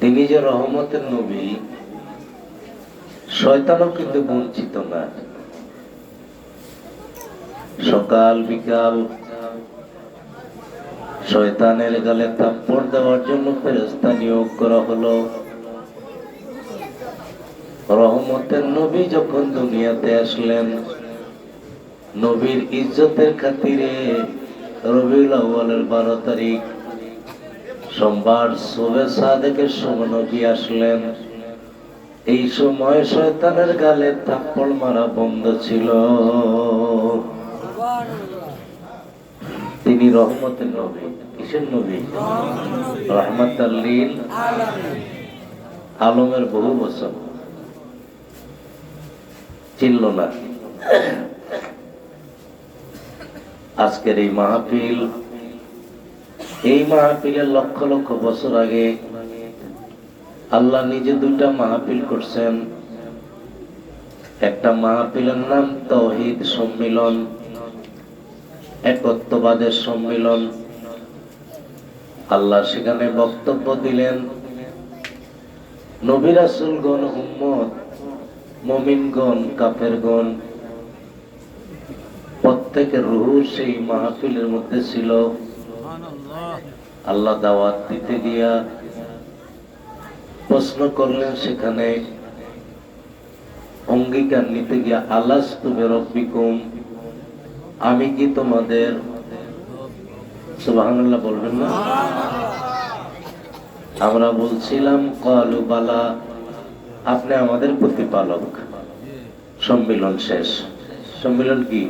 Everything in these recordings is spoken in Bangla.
তিনি যে রহমতের নবী শয়তানও কিন্তু বঞ্চিত না। সকাল, বিকাল শয়তানের গালে থাপ্পড় দেওয়ার জন্য ফেরেস্তা নিয়োগ করা হলো। রহমতের নবী যখন দুনিয়াতে আসলেন, নবীর ইজ্জতের খাতিরে রবিউল আউ্বালের বারো তারিখ সোমবার সুবে সাদেকের সময় নবী আসলেন। এই সময় শয়তানের গালে থাপ্পড় মারা বন্ধ ছিল। তিনি রহমতের নবী। কিসের নবী? রহমত আল্লিল আলমের বহু বছর চিনল না। আজকের এই মাহফিল এই মাহফিলের লক্ষ লক্ষ বছর আগে আল্লাহ নিজে দুইটা মাহফিল করছেন। একটা মাহফিলের নাম তৌহিদ সম্মিলন একত্ববাদের সম্মিলন। আল্লাহ সেখানে বক্তব্য দিলেন নবিরাসুলগণ উম্মত, মমিনগণ, কাফেরগণ, প্রত্যেকের রুহু সেই মাহফিলের মধ্যে ছিল। আল্লাহ দাওয়াত দিতে গিয়া প্রশ্ন করলেন সেখানে, অঙ্গীকার নিতে গিয়া আল্লাহ রব্বিকুম আমি কি তোমাদের, সুবহানাল্লাহ বলবেন না? আমরা বলছিলাম, কালু বালা, আপনি আমাদের প্রতিপালক। সম্মিলন শেষ। সম্মিলন কি?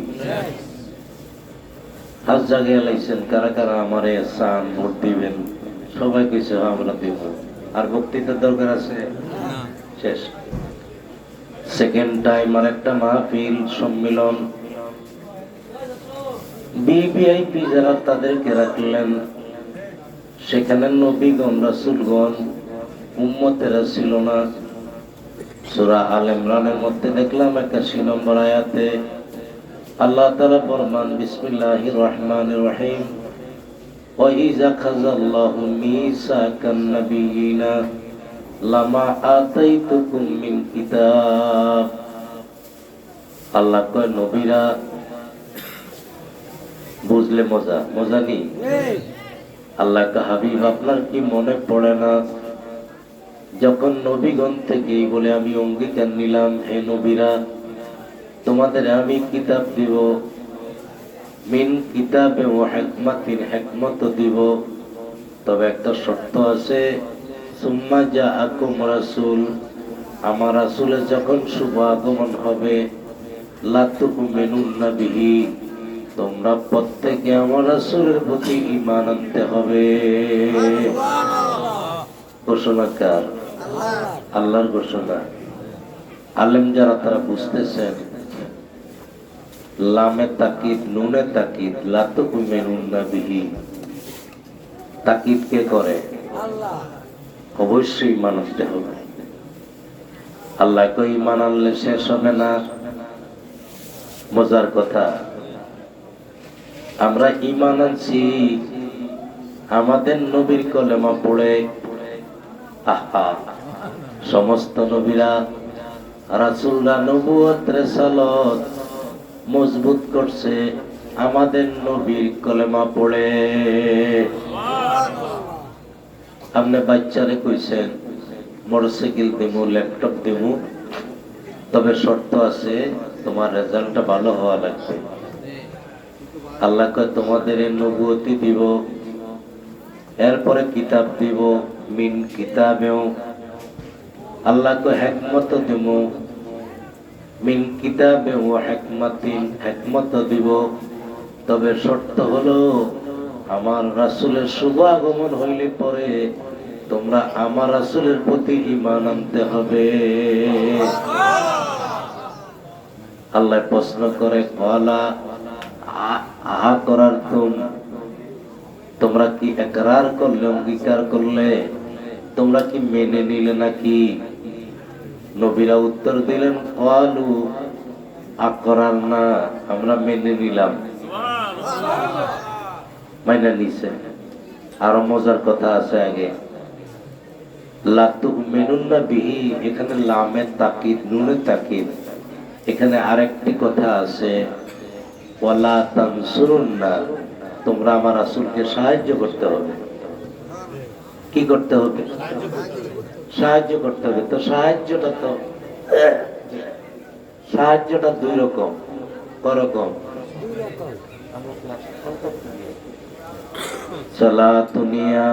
হাত জাগিয়ে লাইছেন কারা কারা আমারে সান ভোট দিবেন সবাই কইছে হ্যাঁ, আমরা দিব। আর বক্তৃতার দরকার আছে? শেষ। সেকেন্ড টাইম আর একটা মাহফিল সম্মিলন। বিবিআইপি যারা তাদেরকে রাখলেন। সেখানে নবীগণ রাসুলগণ উম্মতেরা ছিল না। সুরা আল ইমরানের মধ্যে দেখলাম একাশি নম্বর আয়াতে আল্লাহ তালা ফরমান বিসমিল্লাহির রহমানির রহিম وإذا خذ الله ميثاق النبيين لما آتيتكم من كتاب আল্লাহ কয় নবীরা বুঝলে মজা মজা নেই আল্লাহ কা হাবিব আপনার কি মনে পড়ে না যখন নবীগণ থেকে বলে আমি অঙ্গীকার নিলাম হে নবীরা তোমাদের আমি কিতাব দিব। মিন কিতাবে ও হেকমাতিন হেকমত দিব। তবে একটা শর্ত আছে, সুম্মা যা আকুম রাসুল, আমার রাসুলের যখন শুভ আগমন হবে লাতুকু মেনুন নাবিহি তোমরা প্রত্যেকে আমার রাসুলের প্রতি ইমান আনতে হবে। ঘোষণাকার, আল্লাহর ঘোষণা। আলেম যারা তারা বুঝতেছেন লামে তাকিদ নুনে তাকিদ তাকিদ কে করে? অবশ্যই মানতে হবে আল্লাহকে ইমান আনলে শেষ হবে না। মজার কথা আমরা ইমান আনছি আমাদের নবীর কলেমা পড়ে। আহা সমস্ত নবীরা রাসুলরা নবুয়ত রেসালত মজবুত করছে আমাদের নবীর কলেমা পড়ে। আপনি বাচ্চারে কইছেন, মোটরসাইকেল দিমু, ল্যাপটপ দিমু, তবে শর্ত আছে, তোমার রেজাল্টটা ভালো হওয়া লাগবে। আল্লাহ কয়, তোমাদের নবুয়তি দিব, এরপরে কিতাব দিব, মিন কিতাবেও। আল্লাহ কয় হেকমত দিব মিন কিতাবে ও হেকমাতিন হেকমত দিব। তবে শর্ত হলো, আমার রাসুলের শুভ আগমন হইলে পরে তোমরা আমার রাসুলের প্রতি ইমান আনতে হবে। আল্লাহ প্রশ্ন করে কলা আহা করার তুম তোমরা কি একরার করলে, অঙ্গীকার করলে? তোমরা কি মেনে নিলে নাকি? নবীরা উত্তর দিলেন আলু আকরার না, আমরা মেনে নিলাম। মাইনা নিছে। আরও মজার কথা আছে আগে। লাতু মেনুন্না বিহি, এখানে লামের তাকিদ নুনের তাকিদ। এখানে আরেকটি কথা আছে, ওয়ালা তানসুরুন্না, তোমরা আমার রাসূলকে সাহায্য করতে হবে। কি করতে হবে? সাহায্য করতে হবে। তো সাহায্যটা তো সাহায্যটা দুই রকম করকম সালাতুনিয়া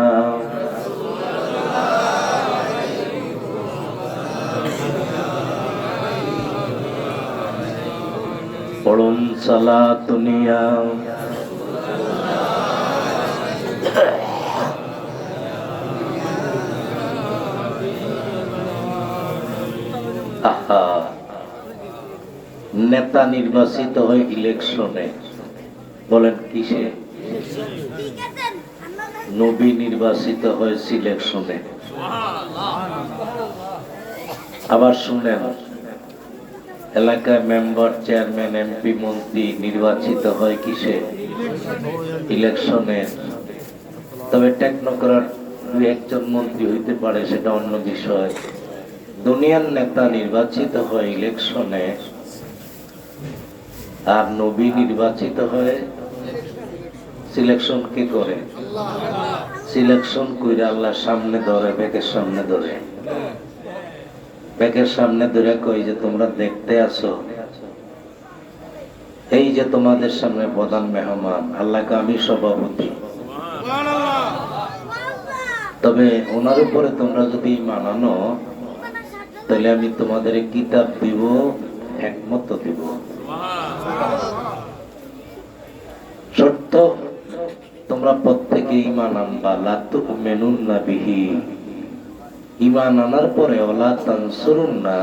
পড়ুন সালাতুনিয়া আহা নেতা নির্বাচিত হয় ইলেকশনে বলেন কিসে? নবী নির্বাচিত হয় সিলেকশনে আবার শুনেন, এলাকায় মেম্বার, চেয়ারম্যান, এমপি, মন্ত্রী নির্বাচিত হয় কিসে? ইলেকশনে। তবে টেকনোক্রাট দু একজন মন্ত্রী হইতে পারে, সেটা অন্য বিষয়। দুনিয়ার নেতা নির্বাচিত হয় ইলেকশনে আর নবী নির্বাচিত হয় সিলেকশন কে করে? সিলেকশন কইরে আল্লাহর সামনে ধরে ব্যাকের সামনে ধরে। ব্যাকের সামনে ধরে কই যে তোমরা দেখতে আসো এই যে তোমাদের সামনে প্রধান মেহমান আল্লাহকে আমি সভাপতি। তবে ওনার উপরে তোমরা যদি মানানো তাহলে আমি তোমাদের কিতাব দিব, একমত দিব। তোমরা প্রত্যেকে ইমান আনবা। লাতু মেনুন না বিহি। ইমান আনার পরে ওলা না,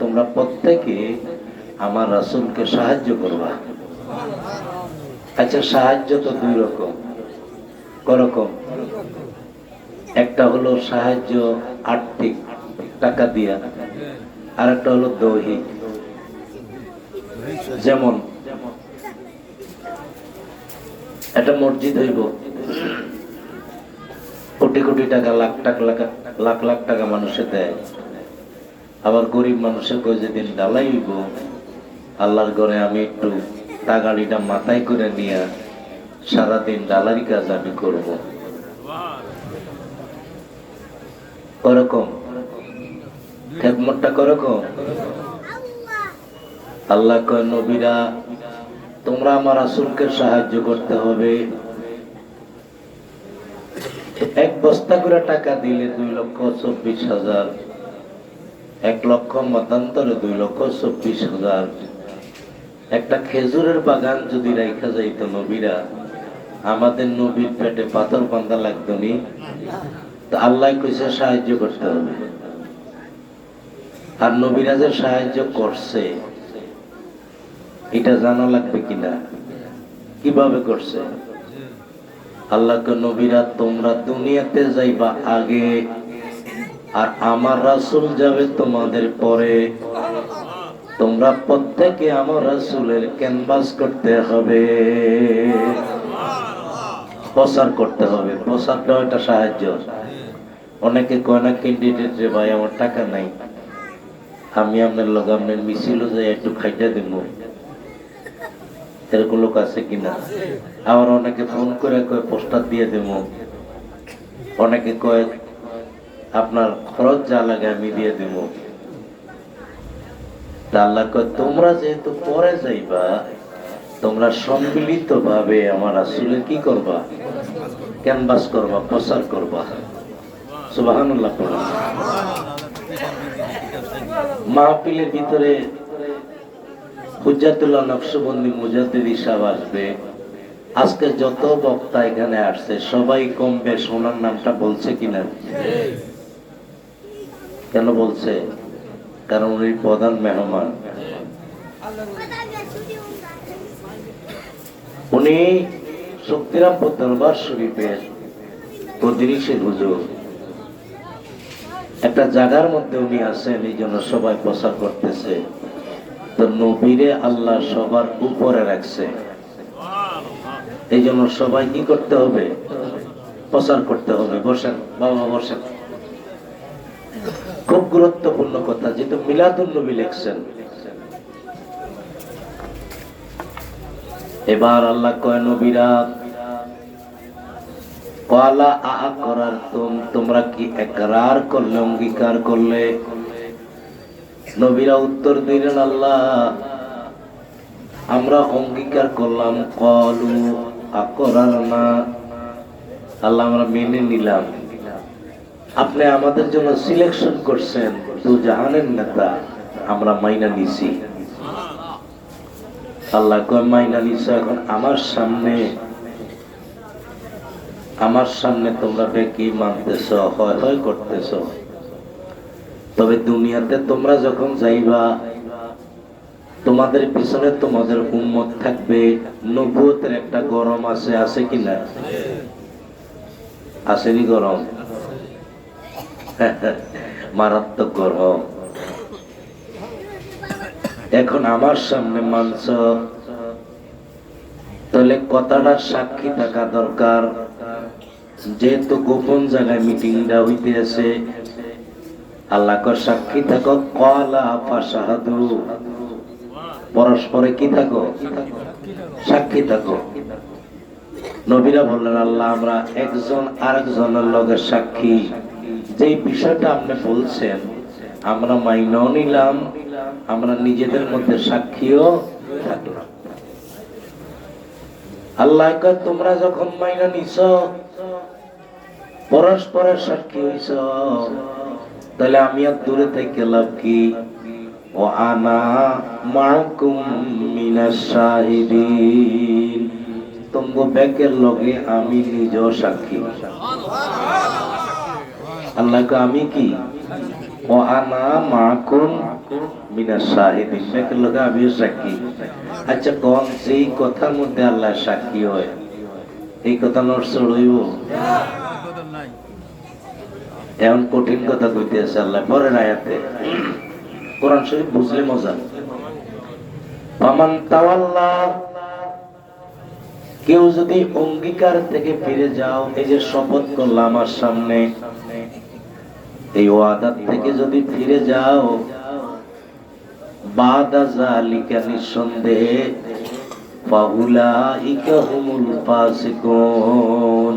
তোমরা প্রত্যেকে আমার রাসূলকে সাহায্য করবা। আচ্ছা সাহায্য তো দুই রকম। করকম একটা হলো সাহায্য আর্থিক টাকা দিয়া। আর একটা হলো দৈহিক যেমন, একটা মসজিদ হইব। কোটি কোটি টাকা, লাখ টাকা, লাখ লাখ টাকা মানুষে দেয়। আবার গরিব মানুষের কই যেদিন ডালাই হইব। আল্লাহর ঘরে আমি একটু টাকাড়িটা মাথায় করে নিয়ে সারাদিন ডালারি কাজ আমি করব। করকম আল্লাহ নবীরা, তোমরা আমার রাসূলকে সাহায্য করতে হবে। এক বস্তা করে টাকা দিলে দুই লক্ষ চব্বিশ হাজার, এক লক্ষ মতান্তরে দুই লক্ষ চব্বিশ হাজার। একটা খেজুরের বাগান যদি রাইখা যাইতো নবীরা, আমাদের নবীর পেটে পাথর বান্ধা লাগতো নি? তো আল্লাহ কইছে সাহায্য করতে হবে। আর নবীরা যে সাহায্য করছে। এটা জানা লাগবে কিনা? কীভাবে করছে? আল্লাহকে নবীরা, তোমরা দুনিয়াতে যাইবা আগে, আর আমার রাসূল যাবে তোমাদের পরে। তোমরা প্রত্যেকে আমার রাসুলের ক্যানভাস করতে হবে। প্রচার করতে হবে। প্রচারটাও একটা সাহায্য। অনেকে কয় না ক্যান্ডিডেট ভাই, আমার টাকা নাই। আমি আপনার লগে আপনার মিছিল যাই একটু খাইটা দিব। এরকম লোক আছে কিনা? আবার অনেকে ফোন করে কয়, পোস্টার দিয়ে দেব। অনেকে কয়, আপনার খরচ যা লাগে আমি দিয়ে দেব। আল্লাহ কয়, তোমরা যেহেতু পরে যাইবা, তোমরা সম্মিলিত ভাবে আমার আসলে কি করবা? ক্যানভাস করবা, প্রচার করবা। পড়া মাহফিলের ভিতরে হুজাতুল্লাহ নকশবন্দি মুজাদ্দিদ সাহেব আসবে। আজকে যত বক্তা এখানে আসছে, সবাই কম বেশ ওনার নামটা বলছে কিনা? কেন বলছে? কারণ উনি প্রধান মেহমান। উনি শক্তিরাম দরবার শরীফের প্রতিনিষের হুজুর। একটা জায়গার মধ্যে উনি আছেন, এই জন্য সবাই প্রচার করতেছে। তো নবীরে আল্লাহ সবার উপরে রাখছে। এই জন্য সবাই কি করতে হবে? প্রচার করতে হবে। বসেন, বাবা বসেন। খুব গুরুত্বপূর্ণ কথা যেটা মিলাদুল নবী লেখছেন। এবার আল্লাহ কয়, নবীরা কলা আ করার তুম, তোমরা কি একরার করলে, অঙ্গীকার করলে? নবীরা উত্তর দিলেন, আল্লাহ, আমরা অঙ্গীকার করলাম, কলু আকরার না। আল্লাহ, আমরা মেনে নিলাম। আপনি আমাদের জন্য সিলেকশন করছেন দু জাহানের নেতা আমরা মাইনা নিছি। আল্লাহ কয়, মাইনা নিছো এখন আমার সামনে। আমার সামনে তোমরা বেকি মানতেছ, হয় হয় করতেছ। তবে দুনিয়াতে তোমরা যখন যাইবা, তোমাদের পিছনে তোমাদের উম্মত থাকবে, নবুয়তের একটা গরম আছে আছে কিনা আসেনি গরম? মারাত্মক গরম। এখন আমার সামনে মানছ, তাহলে কথাটা সাক্ষী থাকা দরকার। যেহেতু গোপন জায়গায় মিটিংটা হইতে আছে আল্লাহ কর সাক্ষী থাকো কলা ফাসাহাদু পরস্পরে কি থাকো? সাক্ষী থাকো। নবীরা বললেন, আল্লাহ, আমরা একজন আরেকজনের লগে সাক্ষী। যে বিষয়টা আপনি বলছেন, আমরা মাইনাও নিলাম, আমরা নিজেদের মধ্যে সাক্ষীও থাকলাম। আল্লাহ তোমরা যখন মাইনা নিছ পরস্পরের সাক্ষী হইছ। তাহলে আমি আর দূরে থেকে লাভ কি? ও আনা মাকুম মিনাস শাহিদিন। তোমার ব্যাকের লগে আমি নিজেও সাক্ষী। আল্লাহ কয়, আমি কি? ও আনা মাকুম মিনাস শাহিদিন। ব্যাকের লগে আমিও সাক্ষী। আচ্ছা কোন সেই কথার মধ্যে আল্লাহ সাক্ষী হয়, এই কথা নড়চড় হইব? এমন কঠিন কথা কইতে আছে আল্লাহ পরের আয়াতে। কোরআন শরীফ বুঝলে মজা পামান তাওয়াল্লা, কেউ যদি অঙ্গীকার থেকে ফিরে যাও, এই যে শপথ করলাম আমার সামনে, এই ওয়াদার থেকে যদি ফিরে যাও, বাদা জালিকা নিঃসন্দেহে, ফাউলাইকা হুমুল ফাসিকুন।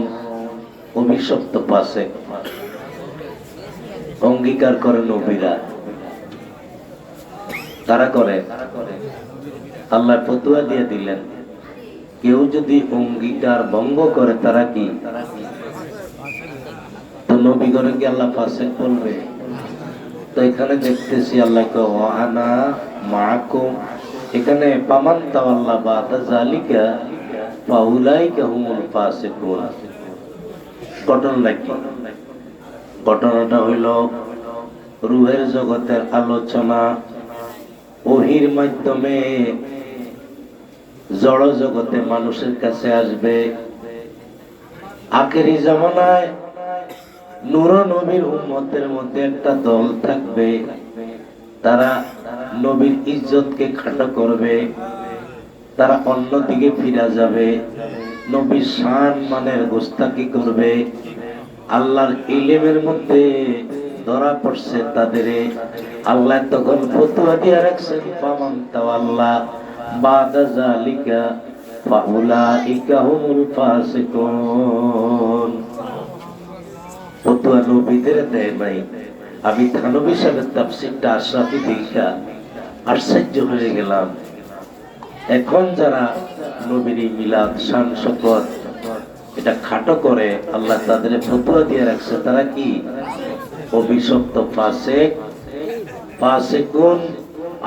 অভিশপ্ত ফাসিক অঙ্গীকার করে নবীরা। তারা করে আল্লাহ ফতুয়া দিয়ে দিলেন। কেউ যদি অঙ্গীকার ভঙ্গ করে, তারা কি? আল্লাহ ফাসেক বলবে? তো এখানে দেখতেছি আল্লাহ আনা মাকুম। এখানে বাদা জালিকা ফাসিকুন। ঘটনা কি ঘটনাটা হইল রুহের জগতের আলোচনা ওহির মাধ্যমে জড় জগতে মানুষের কাছে আসবে। আখেরি জামানায় নূর নবীর উম্মতের মধ্যে একটা দল থাকবে। তারা নবীর ইজ্জতকে খাটো করবে। তারা অন্যদিকে ফিরা যাবে। নবীর শান মানের গোস্তাকি করবে? আল্লাহর ইলেমের মধ্যে ধরা পড়ছে তাদের। আল্লাহ তখন রাখছেন পামান বাদা জালিকা হুমুল ফতুয়া নবীদের দেয় নাই। আমি থানবী সাহেবের তাফসিরটা আশরাফি দেখা আশ্চর্য হয়ে গেলাম। এখন যারা নবীর মিলাদ, শান শপথ এটা খাটো করে, আল্লাহ তাদের ফতুয়া দিয়ে রাখছে, তারা কি? অভিশপ্ত ফাসেক, ফাসেকুন,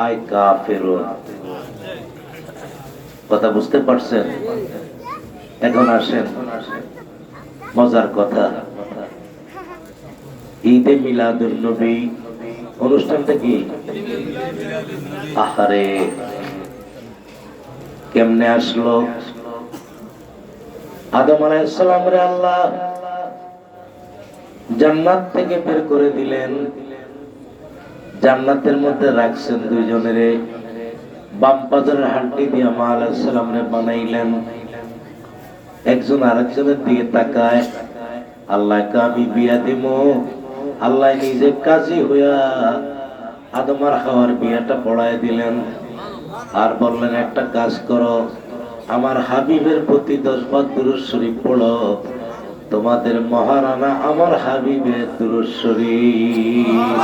আই কাফেরুন। কথা বুঝতে পারছেন? এখন আসেন। মজার কথা। ঈদে মিলাদুল নবী অনুষ্ঠানটা কি? আহারে। কেমনে আসলো? আদম আলাইসালাম রে আল্লাহ, জান্নাত থেকে বের করে দিলেন। জান্নাতের মধ্যে রাখছেন দুইজনের। বাম পাজরের হাড্ডি দিয়ে মা আলাইসালাম রে বানাইলেন। একজন আরেকজনের দিকে তাকায় আল্লাহকে আমি বিয়া দিব? আল্লাহ নিজে কাজী হইয়া আদমার খাওয়ার বিয়াটা পড়ায় দিলেন। আর বললেন, একটা কাজ করো, আমার হাবিবের প্রতি দশ বার দুরুদ শরীফ পড়ো। তোমাদের মহারানা আমার হাবিবের দুরুদ শরীফ।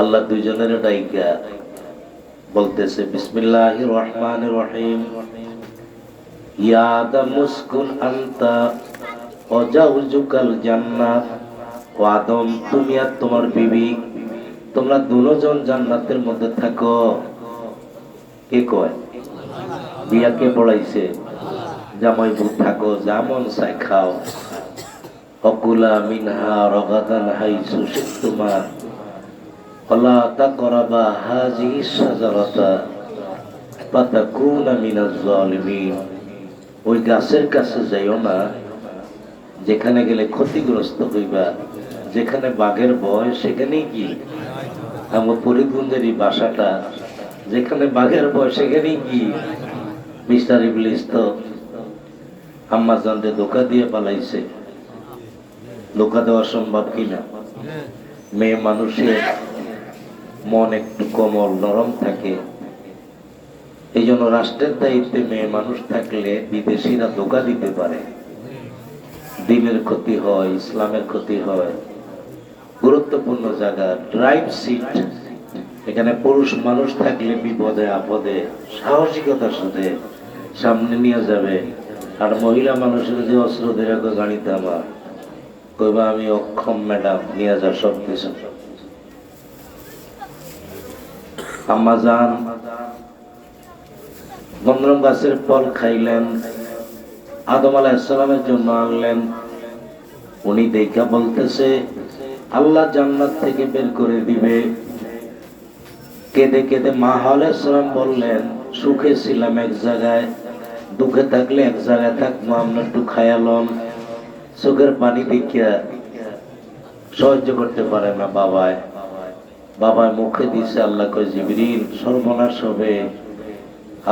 আল্লাহ দুইজনের ডাইকা বলতেছে, বিসমিল্লাহির রহমানির রহিম। ইয়া আদম উসকুন আনতা ওয়াজাউজুকাল জান্নাত। ও আদম, তুমি আর তোমার বিবি, তোমরা দুজন জান্নাতের মধ্যে থাকো। কে কয়? বিয়া কে পড়াইছে? জামাই বউ থাকো যেমন চাই খাও। অকুলা মিনহা রগাদান হাইসু শিখতুমা। ওই গাছের কাছে যাইও না যেখানে গেলে ক্ষতিগ্রস্ত হইবা, যেখানে বাঘের ভয়, সেখানেই কি আমার পরিগুঞ্জের এই বাসাটা, যেখানে বাঘের ভয়, সেখানেই কি মিস্টার ইবলিস তো আম্মাজানরে ধোকা দিয়ে পালাইছে। ধোকা দেওয়া সম্ভব কিনা? মেয়ে মানুষের মন একটু কোমল, নরম থাকে। এই জন্য রাষ্ট্রের দায়িত্বে মেয়ে মানুষ থাকলে বিদেশিরা ধোকা দিতে পারে। দিনের ক্ষতি হয়, ইসলামের ক্ষতি হয়। গুরুত্বপূর্ণ জায়গা ড্রাইভ সিট এখানে পুরুষ মানুষ থাকলে বিপদে, আপদে, সাহসিকতার সাথে সামনে নিয়ে যাবে। আর মহিলা মানুষের যে অস্ত্র ধরে গাড়িতে আমার কইবা আমি অক্ষম ম্যাডাম, নিয়ে যা সব কিছু। আম্মা যান বন্ধন গাছের ফল খাইলেন। আদম আলাহিসাল্লামের জন্য আনলেন। উনি দেখা বলতেছে, আল্লাহ জান্নাত থেকে বের করে দিবে। কেঁদে কেঁদে মা আলাইসালাম বললেন, সুখে ছিলাম এক জায়গায়, দুঃখে থাকলে এক জায়গায় থাকব, আমরা একটু খায়ালম। চোখের পানি দেখিয়া সহ্য করতে পারে না বাবায়। বাবায় মুখে দিছে আল্লাহ কয়, জিবরিল, সর্বনাশ হবে।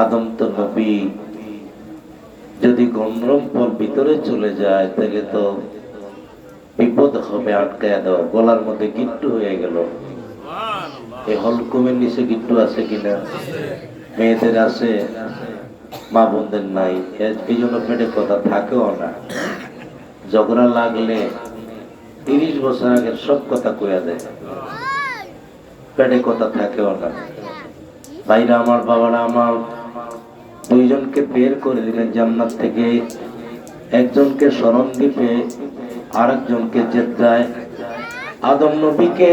আদম তো নবী। যদি ফল ভিতরে চলে যায়, তাহলে তো বিপদ হবে আটকায় দাও গলার মধ্যে গিট্টু হয়ে গেল। এই হলকুমের নিচে গিট্টু আছে কিনা? মেয়েদের আছে, মা বোনদের নাই। এই জন্য পেটে কথা থাকেও না। ঝগড়া লাগলে তিরিশ বছর আগের সব কথা কইয়া দেয়। পেটে কথা থাকেও না ভাইরা আমার, বাবারা আমার, দুইজনকে বের করে দিলেন জান্নাত থেকে। একজনকে স্মরণ দ্বীপে, আরেকজনকে জেদ্দায়। আদম নবীকে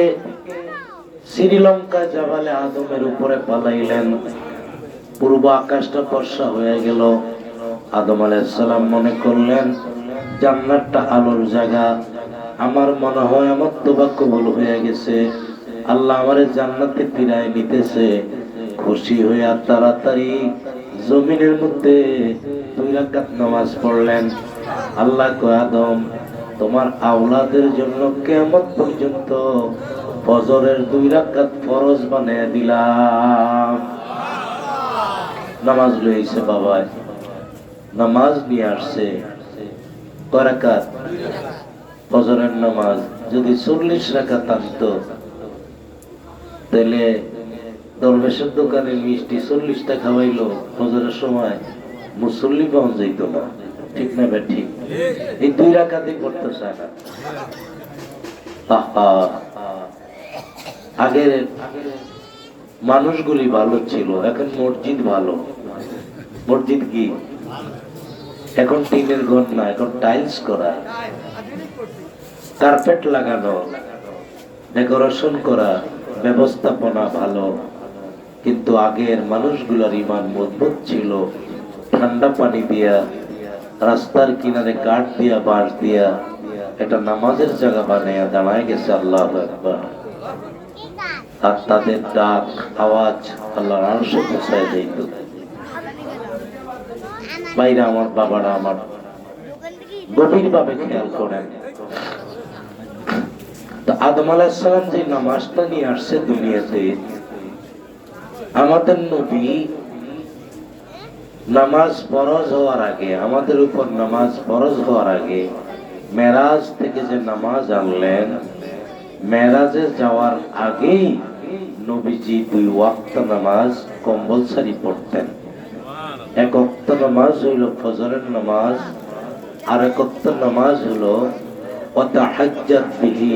শ্রীলঙ্কা জাবালে আদমের উপরে পালাইলেন। পূর্ব আকাশটা বর্ষা হয়ে গেল। আদম আলাইসালাম মনে করলেন, জান্নাতটা আলোর জায়গা। আমার মনে হয় আমার তোবা কবুল হয়ে গেছে। আল্লাহ আমারে জান্নাতে ফিরায় নিতেছে। খুশি হইয়া তাড়াতাড়ি জমিনের মধ্যে দুই রাকাত নামাজ পড়লেন। আল্লাহ কয়, আদম, তোমার আওলাদের জন্য কেমন পর্যন্ত ফজরের দুই রাকাত ফরজ বানিয়ে দিলাম। নামাজ লইছে বাবায় নামাজ নিয়ে আসছে। করাকাত ফজরের নামাজ। যদি চল্লিশ রাকাত আনতো তাহলে দরবেশের দোকানে মিষ্টি চল্লিশটা খাওয়াইলো ফজরের সময় মুসল্লি পাওয়া যাইত না। ঠিক না বে ঠিক? এই দুই রাকাতে করতে চায় না। আগের মানুষগুলি ভালো ছিল, এখন মসজিদ ভালো। মসজিদ কি? এখন টিনের ঘর না, এখন টাইলস করা। কার্পেট লাগানো, ডেকোরেশন করা। ব্যবস্থাপনা ভালো, কিন্তু আগের মানুষগুলোর ইমান মজবুত ছিল। ঠান্ডা পানি দিয়া, রাস্তার কিনারে কাঠ দিয়া, বাঁশ দিয়া, এটা নামাজের জায়গা বানাইয়া দাঁড়ায় গেছে আল্লাহ একবার আর তাদের ডাক, আওয়াজ আল্লাহর আরশে পৌঁছায় দিত বাইরে আমার বাবারা আমার গভীরভাবে খেয়াল করেন। আদম আলাহাম যে নামাজটা নিয়ে আসছে দুনিয়াতে, আমাদের নবী নামাজ ফরজ হওয়ার আগে, আমাদের উপর নামাজ ফরজ হওয়ার আগে মেরাজ থেকে যে নামাজ আনলেন, মেরাজে যাওয়ার আগেই নবীজি দুই ওয়াক্ত নামাজ কম্পালসারি পড়তেন। এক অক্ত নামাজ হইল ফজরের নামাজ আর এক নামাজ হলো অতাহাজ্জাত বিহি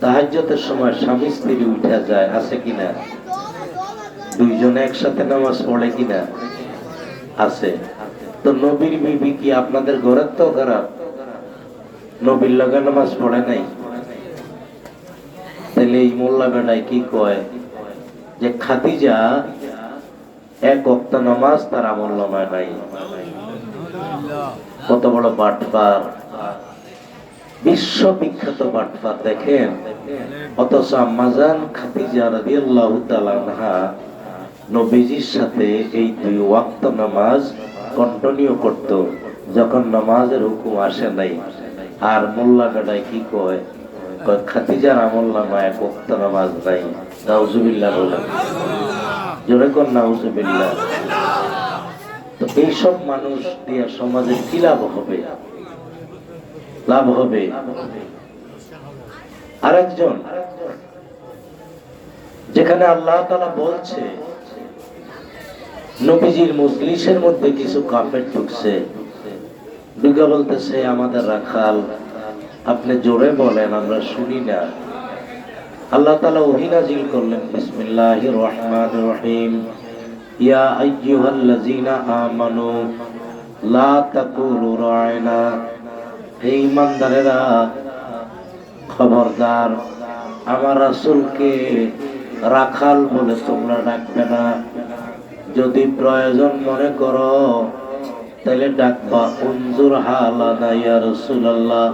তাহাজ্জতের সময় স্বামী স্ত্রী উঠা যায়, আছে কিনা? দুইজনে একসাথে নামাজ পড়ে কিনা? আছে। তো নবীর বিবি কি আপনাদের ঘরের তো খারাপ? নবীর লগে নামাজ পড়ে নাই? তাহলে এই মোল্লা বেড়ায় কি কয়? যে খাদিজা এক অক্ত নামাজ তার আমল নামায় নাই। কত বড় বাটপার বিশ্ববিখ্যাত বাটপার দেখেন। অথচ আম্মাজান নবীজির সাথে এই দুই ওয়াক্ত নামাজ কন্টিনিউ করত, যখন নামাজের হুকুম আসে নাই। আর মোল্লা গাডায় কি কয়? খাদিজার আমল এক ওয়াক্ত নামাজ নাই। নাউজুবিল্লাহ বলেন। জোরে নাউজুবিল্লাহ। তো এইসব মানুষ দিয়ে সমাজে কি লাভ হবে? লাভ হবে। আরেকজন, যেখানে আল্লাহ তালা বলছে, নবীজির মজলিসের মধ্যে কিছু কাপের ঢুকছে। ঢুকে বলতেছে, আমাদের রাখাল, আপনি জোরে বলেন, আমরা শুনি না। আল্লাহ তালা ওহিনাজিল করলেন, বিসমিল্লাহ রহমান রহিম। ইয়া আইয়ুহাল্লাযীনা আমানু, লা তাকুলু রায়না। হে ইমানদারেরা খবরদার, আমার রাসূলকে রাখাল বলে তোমরা ডাকবে না। যদি প্রয়োজন মনে করো, তাহলে ডাকবা। উনজুর হালানা ইয়া রাসূলুল্লাহ।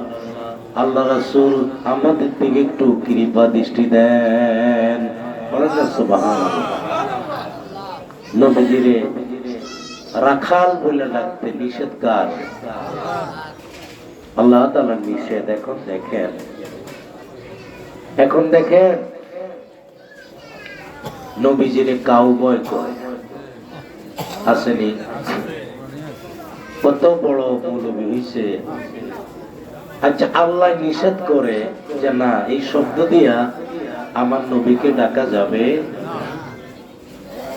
আল্লাহ রাসূল আমাদের দিকে একটু কৃপা দৃষ্টি দেন। রাখাল বলে ডাকতে নিষেধ কার আল্লাহ তালা নিষেধ এখন দেখেন। এখন দেখেন, নবীজিরে কাউ বয় কয়? আসেনি? কত বড় মৌলবী হইছে। আচ্ছা আল্লাহ নিষেধ করে যে না, এই শব্দ দিয়া আমার নবীকে ডাকা যাবে।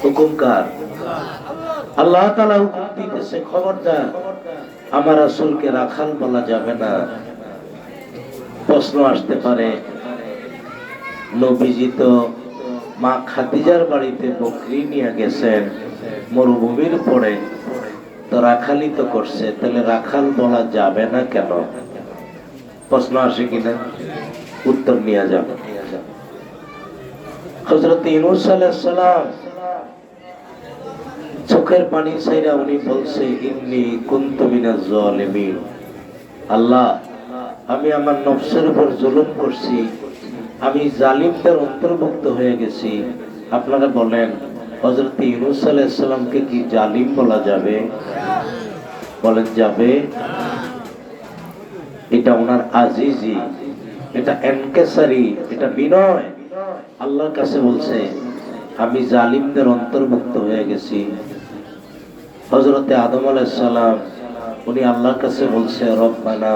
হুকুম কার? আল্লাহ তালা হুকুম দিতেছে, খবরদার। আমার আসলকে রাখাল বলা যাবে না। প্রশ্ন আসতে পারে, নবীজি তো মা খাদিজার বাড়িতে বকরি নিয়ে গেছেন, মরুভূমির পরে। তো রাখালি তো করছে, তাহলে রাখাল বলা যাবে না কেন? প্রশ্ন আসে কিনা? উত্তর নিয়ে যাবে। হজরত ইনুস চোখের পানি ছাইরা উনি বলছে, ইন্নি কুন্তু মিনাজ জালিমিন। আল্লাহ, আমি আমার নফসের উপর জুলুম করছি, আমি জালিমদের অন্তর্ভুক্ত হয়ে গেছি। আপনারা বলেন হজরত ইউনুস আলাইসাল্লামকে কি জালিম বলা যাবে? বলেন, যাবে। এটা ওনার আজিজি, এটা এনকেসারি, এটা বিনয়। আল্লাহর কাছে বলছে, আমি জালিমদের অন্তর্ভুক্ত হয়ে গেছি। হজরতে আদম আলাইসাল্লাম উনি আল্লাহর কাছে বলছে রব্বানা